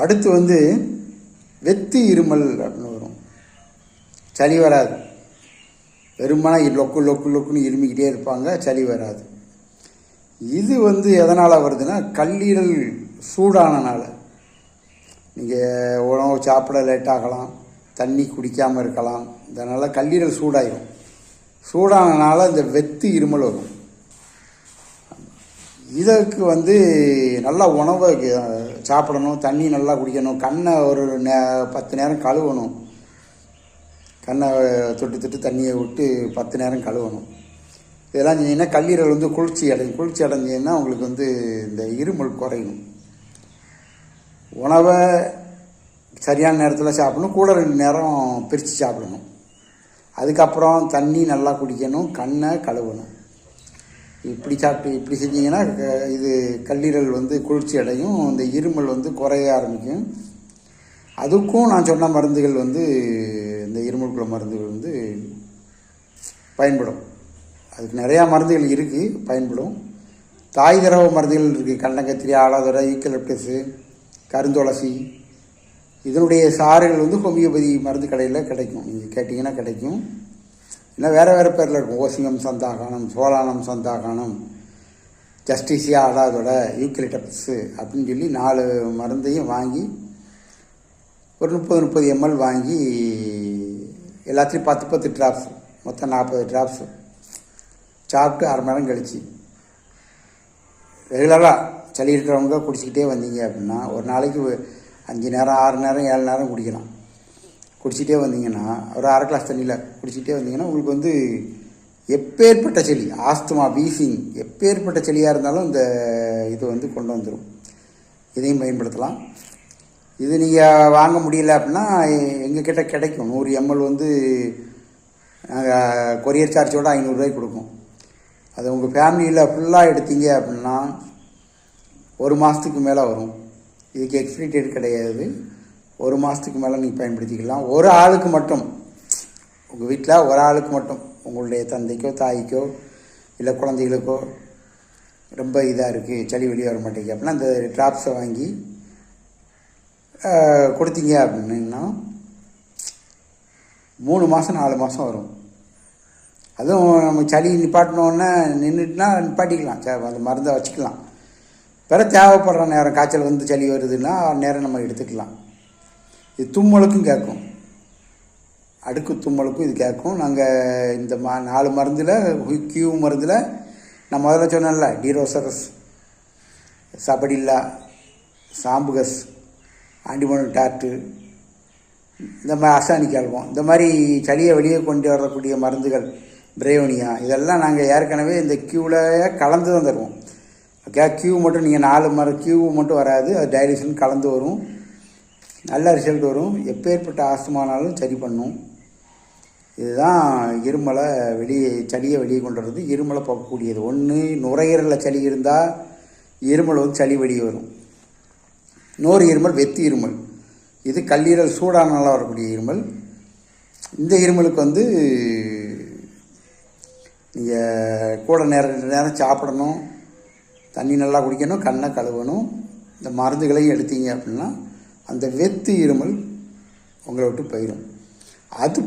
அடுத்து வந்து வெத்து இருமல் அப்படின்னு வரும். சளி வராது. வெறுமனா லொக்கு லொக்கு லொக்குன்னு இருமிக்கிட்டே இருப்பாங்க சளி வராது. இது வந்து எதனால் வருதுன்னா கல்லீரல் சூடானனால. நீங்கள் உணவு சாப்பிட லேட் ஆகலாம் தண்ணி குடிக்காமல் இருக்கலாம் இதனால் கல்லீரல் சூடாயிடும் சூடானனால இந்த வெத்து இருமல் வரும். இதற்கு வந்து நல்லா உணவை சாப்பிடணும் தண்ணி நல்லா குடிக்கணும் கண்ணை ஒரு நே பத்து நேரம் கழுவணும். கண்ணை தொட்டு தொட்டு தண்ணியை விட்டு பத்து நேரம் கழுவணும். இதெல்லாம் செஞ்சீங்கன்னா கல்லீரல் வந்து குளிர்ச்சி அடையும். குளிர்ச்சி அடைஞ்சீங்கன்னா உங்களுக்கு வந்து இந்த இருமல் குறையும். உணவை சரியான நேரத்தில் சாப்பிடணும். கூட ரெண்டு நேரம் பிரித்து சாப்பிடணும். அதுக்கப்புறம் தண்ணி நல்லா குடிக்கணும் கண்ணை கழுவணும். இப்படி சாப்பிட்டு இப்படி செஞ்சீங்கன்னா இது கல்லீரல் வந்து குளிர்ச்சி அடையும் இந்த இருமல் வந்து குறைய ஆரம்பிக்கும். அதுக்கும் நான் சொன்ன மருந்துகள் வந்து இந்த இருமலுக்குள்ள மருந்துகள் வந்து பயன்படும். அதுக்கு நிறையா மருந்துகள் இருக்குது பயன்படும். தாய் திரவ மருந்துகள் இருக்குது கண்டங்கத்திரி ஆலாதுரை ஈக்கலப்டஸு கருந்துளசி. இதனுடைய சாறுகள் வந்து ஹோமியோபதி மருந்து கடையில் கிடைக்கும். நீங்கள் கேட்டிங்கன்னா கிடைக்கும். இல்லை வேறு வேறு பேரில் இருக்கும். ஓசியம் சந்தாகானம் சோலானம் சந்தாகானம் ஜஸ்டிஸியா ஆடாதோட யூக்கிலிட்டப்ஸு அப்படின்னு சொல்லி நாலு மருந்தையும் வாங்கி ஒரு முப்பது முப்பது எம்எல் வாங்கி எல்லாத்துலேயும் பத்து பத்து ட்ராப்ஸ் மொத்தம் நாற்பது ட்ராப்ஸ் சாப்பிட்டு அரை மணி நேரம் கழிச்சு. ரெகுலராக சளி இருக்கிறவங்க குடிச்சிக்கிட்டே வந்தீங்க அப்படின்னா ஒரு நாளைக்கு அஞ்சு நேரம் ஆறு நேரம் ஏழு நேரம் குடிக்கலாம். குடிச்சிட்டே வந்தீங்கன்னா ஒரு அரை கிளாஸ் தண்ணியில் குடிச்சிட்டே வந்தீங்கன்னா உங்களுக்கு வந்து எப்பேற்பட்ட செளி ஆஸ்துமா வீசிங் எப்பேற்பட்ட சளியாக இருந்தாலும் இந்த இது வந்து கொண்டு வந்துடும் இதையும் பயன்படுத்தலாம். இது நீங்கள் வாங்க முடியல அப்படின்னா எங்கக்கிட்ட கிடைக்கும். நூறு எம்எல் வந்து நாங்கள் கொரியர் சார்ஜோட ஐநூறுரூவாய்க்கு கொடுக்கும். அது உங்கள் ஃபேமிலியில் ஃபுல்லாக எடுத்தீங்க அப்படின்னா ஒரு மாதத்துக்கு மேலே வரும். இதுக்கு எக்ஸ்பிரி டேட் கிடையாது. ஒரு மாதத்துக்கு மேலே நீங்கள் பயன்படுத்திக்கலாம். ஒரு ஆளுக்கு மட்டும். உங்கள் வீட்டில் ஒரு ஆளுக்கு மட்டும். உங்களுடைய தந்தைக்கோ தாய்க்கோ இல்லை குழந்தைகளுக்கோ ரொம்ப இதாக இருக்குது சளி வெளியே வர மாட்டேங்குது. அப்படின்னா அந்த ட்ராப்ஸை வாங்கி கொடுத்தீங்க அப்படின்னா மூணு மாதம் நாலு மாதம் வரும். அதுவும் நம்ம சளி நிப்பாட்டினோடனே நின்றுட்டுனா நிப்பாட்டிக்கலாம். ச அந்த மருந்தை வச்சுக்கலாம். பிற தேவைப்படுற நேரம் காய்ச்சல் வந்து சளி வருதுன்னா நேரம் நம்ம எடுத்துக்கலாம். இது தும்மலுக்கும் கேட்கும். அடுக்கு தும்மலுக்கும் இது கேட்கும். நாங்கள் இந்த மா நாலு மருந்தில் கியூ மருந்தில் நான் முதல்ல சொன்னேன்ல டீரோசரஸ் சபடில்லா சாம்புகஸ் ஆண்டிமோனல் டாட்டு இந்த மாதிரி அசானிக் ஆல்பம் இந்த மாதிரி சளியை வெளியே கொண்டு வரக்கூடிய மருந்துகள் பிரேவனியா இதெல்லாம் நாங்கள் ஏற்கனவே இந்த கியூவில் கலந்து தான் தருவோம். ஓகே கியூ மட்டும் நீங்கள் நாலு மர கியூ மட்டும் வராது அது டைலிஷன் கலந்து வரும். நல்ல ரிசல்ட் வரும். எப்பேற்பட்ட ஆஸ்துமானாலும் சரி பண்ணும். இதுதான் இருமலை வெளியே சளியை வெளியே கொண்டு வர்றது. இருமலை போக்கக்கூடியது ஒன்று நுரையீரலில் சளி இருந்தால் இருமல் வந்து சளி வெளியே வரும். நோறு இருமல் வெத்து இருமல். இது கல்லீரல் சூடானால வரக்கூடிய இருமல். இந்த இருமலுக்கு வந்து நீங்கள் கூட நேரம் நேரம் சாப்பிடணும். தண்ணி நல்லா குடிக்கணும். கண்ணை கழுவணும். இந்த மருந்துகளையும் எடுத்தீங்க அப்படின்னா அந்த வெத்து இருமல் உங்களை விட்டு போயிடும் அது